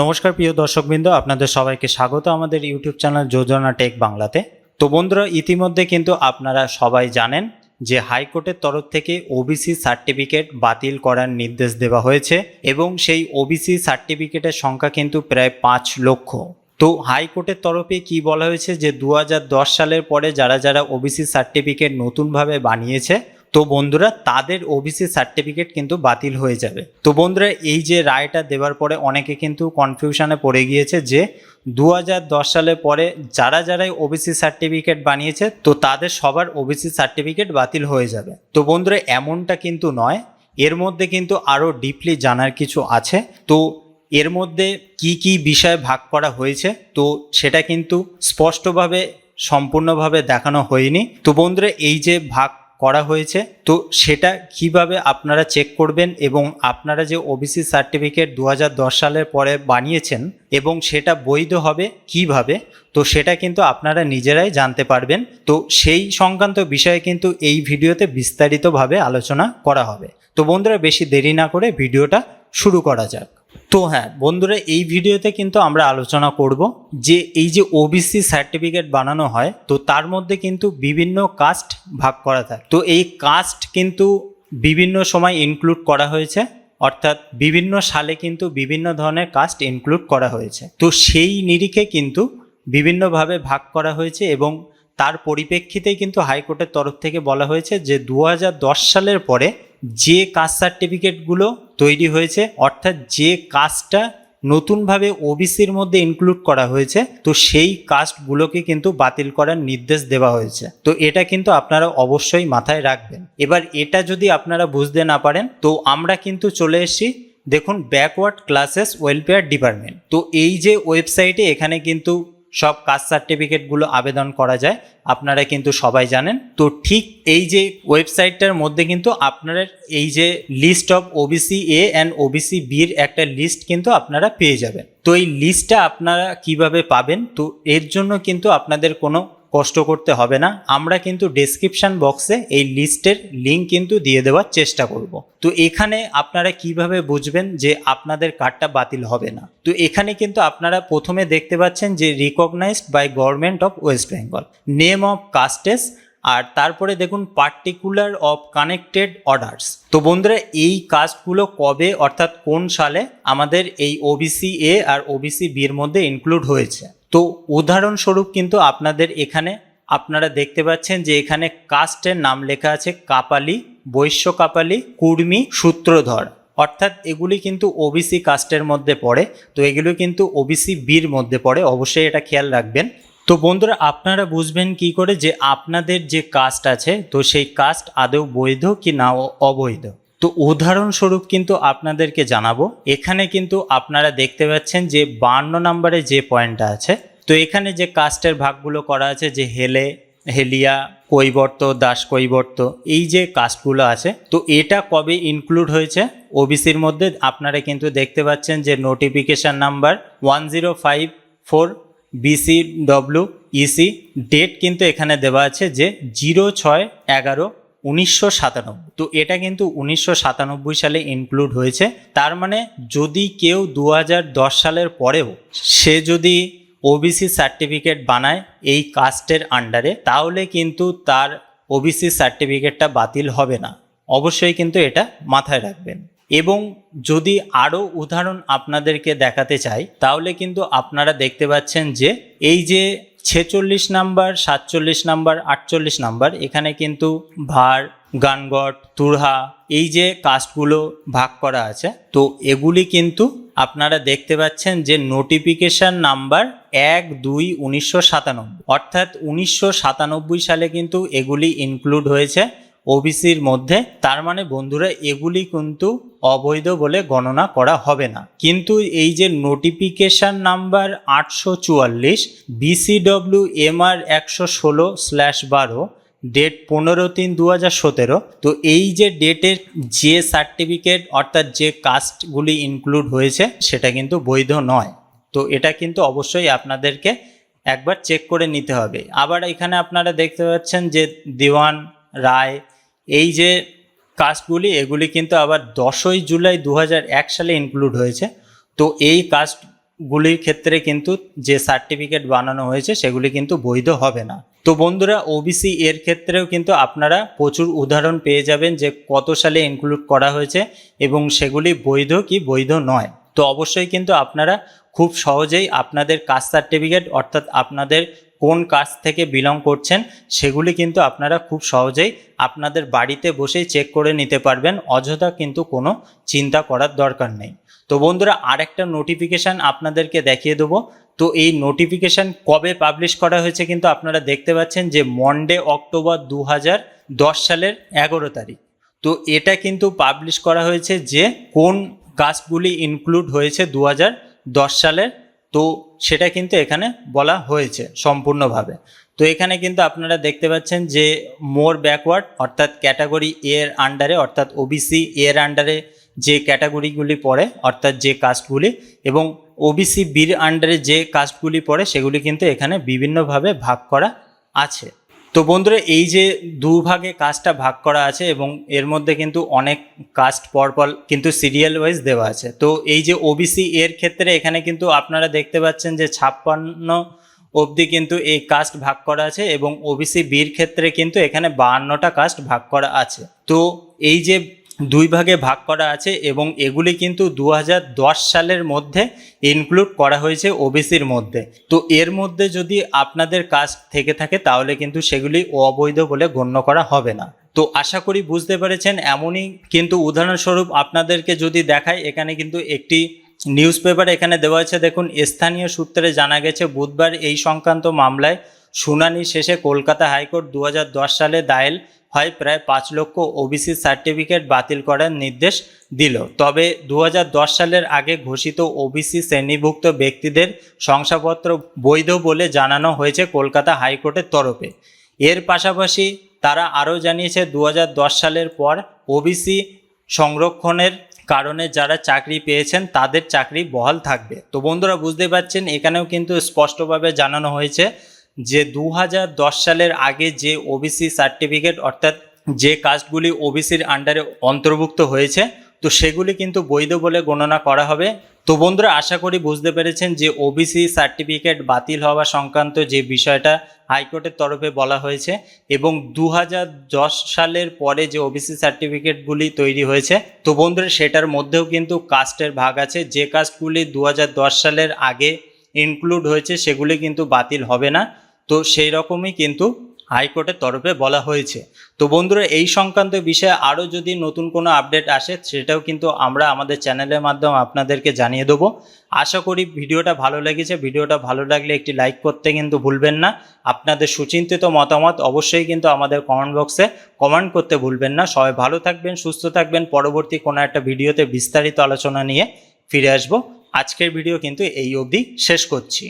নমস্কার প্রিয় দর্শকবৃন্দ, আপনাদের সবাইকে স্বাগত আমাদের ইউটিউব চ্যানেল যোজনা টেক বাংলাতে। তো বন্ধুরা, ইতিমধ্যে কিন্তু আপনারা সবাই জানেন যে হাইকোর্টের তরফ থেকে ওবিসি সার্টিফিকেট বাতিল করার নির্দেশ দেওয়া হয়েছে এবং সেই ওবিসি সার্টিফিকেটের সংখ্যা কিন্তু প্রায় পাঁচ লক্ষ। তো হাইকোর্টের তরফে কি বলা হয়েছে যে দু হাজার দশ সালের পরে যারা যারা ওবিসি সার্টিফিকেট নতুনভাবে বানিয়েছে তো বন্ধুরা, তাদের ওবিসি সার্টিফিকেট কিন্তু বাতিল হয়ে যাবে। তো বন্ধুরা, এই যে রায়টা দেওয়ার পরে অনেকে কিন্তু কনফিউশনে পড়ে গিয়েছে যে দু সালের পরে যারা যারাই ওবিসি সার্টিফিকেট বানিয়েছে, তো তাদের সবার ওবিসি সার্টিফিকেট বাতিল হয়ে যাবে। তো বন্ধুরা, এমনটা কিন্তু নয়। এর মধ্যে কিন্তু আরও ডিপলি জানার কিছু আছে। তো এর মধ্যে কি কি বিষয় ভাগ করা হয়েছে, তো সেটা কিন্তু স্পষ্টভাবে, সম্পূর্ণভাবে দেখানো হয়নি। তো বন্ধুরা, এই যে ভাগ করা হয়েছে। তো সেটা কীভাবে আপনারা চেক করবেন এবং আপনারা যে ওবিসি সার্টিফিকেট দু হাজার দশ সালের পরে বানিয়েছেন এবং সেটা বৈধ হবে কীভাবে, তো সেটা কিন্তু আপনারা নিজেরাই জানতে পারবেন। তো সেই সংক্রান্ত বিষয়ে কিন্তু এই ভিডিওতে বিস্তারিতভাবে আলোচনা করা হবে। তো বন্ধুরা, বেশি দেরি না করে ভিডিওটা শুরু করা যাক। তো হ্যাঁ বন্ধুরা, এই ভিডিওতে কিন্তু আমরা আলোচনা করব যে এই যে ওবিসি সার্টিফিকেট বানানো হয়, তো তার মধ্যে কিন্তু বিভিন্ন কাস্ট ভাগ করা থাকে। তো এই কাস্ট কিন্তু বিভিন্ন সময় ইনক্লুড করা হয়েছে, অর্থাৎ বিভিন্ন সালে কিন্তু বিভিন্ন ধরনের কাস্ট ইনক্লুড করা হয়েছে। তো সেই নিরিখে কিন্তু বিভিন্নভাবে ভাগ করা হয়েছে এবং তার পরিপ্রেক্ষিতেই কিন্তু হাইকোর্টের তরফ থেকে বলা হয়েছে যে দু হাজার দশ সালের পরে যে কাস্ট সার্টিফিকেটগুলো তৈরি হয়েছে, অর্থাৎ যে কাস্টটা নতুনভাবে ওবিসির মধ্যে ইনক্লুড করা হয়েছে, তো সেই কাস্টগুলোকে কিন্তু বাতিল করার নির্দেশ দেওয়া হয়েছে। তো এটা কিন্তু আপনারা অবশ্যই মাথায় রাখবেন। এবার এটা যদি আপনারা বুঝতে না পারেন, তো আমরা কিন্তু চলে এসেছি, দেখুন ব্যাকওয়ার্ড ক্লাসেস ওয়েলফেয়ার ডিপার্টমেন্ট তো এই যে ওয়েবসাইটে এখানে কিন্তু সব কাস্ট সার্টিফিকেটগুলো আবেদন করা যায়। আপনারা কিন্তু সবাই জানেন। তো ঠিক এই যে ওয়েবসাইটটার মধ্যে কিন্তু আপনারা এই যে list of OBC A and OBC বির একটা লিস্ট কিন্তু আপনারা পেয়ে যাবেন। তো এই লিস্টটা আপনারা কীভাবে পাবেন? তো এর জন্য কিন্তু আপনাদের কোনো কষ্ট করতে হবে না। আমরা কিন্তু ডেসক্রিপশন বক্সে এই লিস্টের লিঙ্ক কিন্তু দিয়ে দেওয়ার চেষ্টা করব। তো এখানে আপনারা কীভাবে বুঝবেন যে আপনাদের কার্ডটা বাতিল হবে না? তো এখানে কিন্তু আপনারা প্রথমে দেখতে পাচ্ছেন যে recognised by government of West Bengal name of castes আর তারপরে দেখুন পার্টিকুলার অফ কানেক্টেড অর্ডার্স তো বন্ধুরা, এই কাস্টগুলো কবে, অর্থাৎ কোন সালে আমাদের এই ওবিসি এ আর ওবিসি বির মধ্যে ইনক্লুড হয়েছে? তো উদাহরণস্বরূপ কিন্তু আপনাদের এখানে আপনারা দেখতে পাচ্ছেন যে এখানে কাস্টের নাম লেখা আছে কাপালি, বৈশ্য কাপালি, কুর্মি, সূত্রধর। অর্থাৎ এগুলি কিন্তু ওবিসি কাস্টের মধ্যে পড়ে। তো এগুলো কিন্তু ওবিসি বির মধ্যে পড়ে। অবশ্যই এটা খেয়াল রাখবেন। তো বন্ধুরা, আপনারা বুঝবেন কি করে যে আপনাদের যে কাস্ট আছে, তো সেই কাস্ট আদৌ বৈধ কি না অবৈধ? তো উদাহরণস্বরূপ কিন্তু আপনাদেরকে জানাব। এখানে কিন্তু আপনারা দেখতে পাচ্ছেন যে বান্ন নম্বরে যে পয়েন্টটা আছে, তো এখানে যে কাস্টের ভাগগুলো করা আছে, যে হেলে, হেলিয়া, কৈবর্ত, দাস কৈবর্ত, এই যে কাস্টগুলো আছে, তো এটা কবে ইনক্লুড হয়েছে? ওবিসির মধ্যে আপনারা কিন্তু দেখতে পাচ্ছেন যে notification number one zero five four BC W EC date কিন্তু এখানে দেওয়া আছে যে জিরো ছয় এগারো উনিশশো সাতানব্বই। তো এটা কিন্তু উনিশশো সাতানব্বই সালে ইনক্লুড হয়েছে। তার মানে যদি কেউ দু হাজার দশ সালের পরেও সে যদি ওবিসি সার্টিফিকেট বানায় এই কাস্টের আন্ডারে তাহলে কিন্তু তার ওবিসি সার্টিফিকেটটা বাতিল হবে না। অবশ্যই কিন্তু এটা মাথায় রাখবেন। এবং যদি আরও উদাহরণ আপনাদেরকে দেখাতে চাই, তাহলে কিন্তু আপনারা দেখতে পাচ্ছেন যে এই যে ছেচল্লিশ নাম্বার, সাতচল্লিশ নাম্বার, আটচল্লিশ নাম্বার, এখানে কিন্তু ভার, গানগট, তুরহা, এই যে কাস্টগুলো ভাগ করা আছে, তো এগুলি কিন্তু আপনারা দেখতে পাচ্ছেন যে নোটিফিকেশান নাম্বার এক দুই উনিশশো সাতানব্বই। অর্থাৎ উনিশশো সাতানব্বই সালে কিন্তু এগুলি ইনক্লুড হয়েছে। ওবিসির মধ্যে, তার মানে বন্ধুরা, এগুলি কিন্তু অবৈধ বলে গণনা করা হবে না। কিন্তু এই যে নোটিফিকেশান নাম্বার আটশো চুয়াল্লিশ বিসিডব্লিউ এমআর একশো ষোলো স্ল্যাশ বারো ডেট পনেরো তিন দু হাজার সতেরো, তো এই যে ডেটের যে সার্টিফিকেট অর্থাৎ যে কাস্টগুলি ইনক্লুড হয়েছে, সেটা কিন্তু বৈধ নয়। তো এটা কিন্তু অবশ্যই আপনাদেরকে একবার চেক করে নিতে হবে। আবার এখানে আপনারা দেখতে পাচ্ছেন যে দিওয়ান রায় এই যে কাস্টগুলি, এগুলি কিন্তু আবার দশই জুলাই দু সালে ইনক্লুড হয়েছে। তো এই কাস্টগুলির ক্ষেত্রে কিন্তু যে সার্টিফিকেট বানানো হয়েছে, সেগুলি কিন্তু বৈধ হবে না। তো বন্ধুরা ওবিসি এর ক্ষেত্রেও কিন্তু আপনারা প্রচুর উদাহরণ পেয়ে যাবেন যে কত সালে ইনক্লুড করা হয়েছে এবং সেগুলি বৈধ কি বৈধ নয়। তো অবশ্যই কিন্তু আপনারা খুব সহজেই আপনাদের কাস্ট সার্টিফিকেট অর্থাৎ আপনাদের কোন কাজ থেকে বিলং করছেন সেগুলি কিন্তু আপনারা খুব সহজেই আপনাদের বাড়িতে বসেই চেক করে নিতে পারবেন। অযথা কিন্তু কোনো চিন্তা করার দরকার নেই। তো বন্ধুরা, আরেকটা নোটিফিকেশান আপনাদেরকে দেখিয়ে দেবো। তো এই নোটিফিকেশান কবে পাবলিশ করা হয়েছে কিন্তু আপনারা দেখতে পাচ্ছেন যে মন্ডে অক্টোবর দু সালের এগারো তারিখ। তো এটা কিন্তু পাবলিশ করা হয়েছে যে কোন কাজগুলি ইনক্লুড হয়েছে দু সালের তো সেটা কিন্তু এখানে বলা হয়েছে সম্পূর্ণভাবে। তো এখানে কিন্তু আপনারা দেখতে পাচ্ছেন যে মোর ব্যাকওয়ার্ড অর্থাৎ ক্যাটাগরি এর আন্ডারে অর্থাৎ ওবিসি এর আন্ডারে যে ক্যাটাগরিগুলি পড়ে অর্থাৎ যে কাস্টগুলি এবং ওবিসি বির আন্ডারে যে কাস্টগুলি পড়ে সেগুলি কিন্তু এখানে বিভিন্নভাবে ভাগ করা আছে। তো বন্ধুরা, এই যে দুভাগে কাজটা ভাগ করা আছে এবং এর মধ্যে কিন্তু অনেক কাস্ট পরপর কিন্তু সিরিয়াল ওয়াইজ দেওয়া আছে। তো এই যে ওবিসি এর ক্ষেত্রে এখানে কিন্তু আপনারা দেখতে পাচ্ছেন যে ছাপ্পান্ন অবধি কিন্তু এই কাস্ট ভাগ করা আছে এবং ওবিসি বির ক্ষেত্রে কিন্তু এখানে বাহান্নটা কাস্ট ভাগ করা আছে। তো এই যে দুই ভাগে ভাগ করা আছে এবং এগুলি কিন্তু দু হাজার দশ সালের মধ্যে ইনক্লুড করা হয়েছে ওবিসির মধ্যে। তো এর মধ্যে যদি আপনাদের কাজ থেকে থাকে, তাহলে কিন্তু সেগুলি অবৈধ বলে গণ্য করা হবে না। তো আশা করি বুঝতে পেরেছেন, এমনই কিন্তু উদাহরণস্বরূপ আপনাদেরকে যদি দেখায় এখানে কিন্তু একটি নিউজ পেপার এখানে দেওয়া হয়েছে দেখুন, স্থানীয় সূত্রে জানা গেছে, বুধবার এই সংক্রান্ত মামলায় শুনানি শেষে কলকাতা হাইকোর্ট দু হাজার দশ সালে দায়ের হয় প্রায় পাঁচ লক্ষ ওবিসি সার্টিফিকেট বাতিল করার নির্দেশ দিল। তবে দু হাজার দশ সালের আগে ঘোষিত ওবিসি শ্রেণীভুক্ত ব্যক্তিদের শংসাপত্র বৈধ বলে জানানো হয়েছে কলকাতা হাইকোর্টের তরফে। এর পাশাপাশি তারা আরও জানিয়েছে দু হাজার দশ সালের পর ওবিসি সংরক্ষণের কারণে যারা চাকরি পেয়েছেন, তাদের চাকরি বহাল থাকবে। তো বন্ধুরা বুঝতে পারছেন, এখানেও কিন্তু স্পষ্টভাবে জানানো হয়েছে যে দু হাজার দশ সালের আগে যে ওবিসি সার্টিফিকেট অর্থাৎ যে কাস্টগুলি ওবিসির আন্ডারে অন্তর্ভুক্ত হয়েছে, তো সেগুলি কিন্তু বৈধ বলে গণনা করা হবে। তো বন্ধুরা, আশা করি বুঝতে পেরেছেন যে ওবিসি সার্টিফিকেট বাতিল হওয়া সংক্রান্ত যে বিষয়টা হাইকোর্টের তরফে বলা হয়েছে এবং দু হাজার দশ সালের পরে যে ওবিসি সার্টিফিকেটগুলি তৈরি হয়েছে, তো বন্ধুরা, সেটার মধ্যেও কিন্তু কাস্টের ভাগ আছে। যে কাস্টগুলি দু হাজার দশ সালের আগে ইনক্লুড হয়েছে, সেগুলি কিন্তু বাতিল হবে না। তো সেই রকমই কিন্তু হাইকোর্টের তরফে বলা হয়েছে। তো বন্ধুরা, এই সংক্রান্ত বিষয়ে আরও যদি নতুন কোনো আপডেট আসে, সেটাও কিন্তু আমরা আমাদের চ্যানেলের মাধ্যমে আপনাদেরকে জানিয়ে দেবো। আশা করি ভিডিওটা ভালো লেগেছে। ভিডিওটা ভালো লাগলে একটি লাইক করতে কিন্তু ভুলবেন না। আপনাদের সুচিন্তিত মতামত অবশ্যই কিন্তু আমাদের কমেন্ট বক্সে কমেন্ট করতে ভুলবেন না। সবাই ভালো থাকবেন, সুস্থ থাকবেন। পরবর্তী কোনো একটা ভিডিওতে বিস্তারিত আলোচনা নিয়ে ফিরে আসব। আজকের ভিডিও কিন্তু এই অবধি শেষ করছি।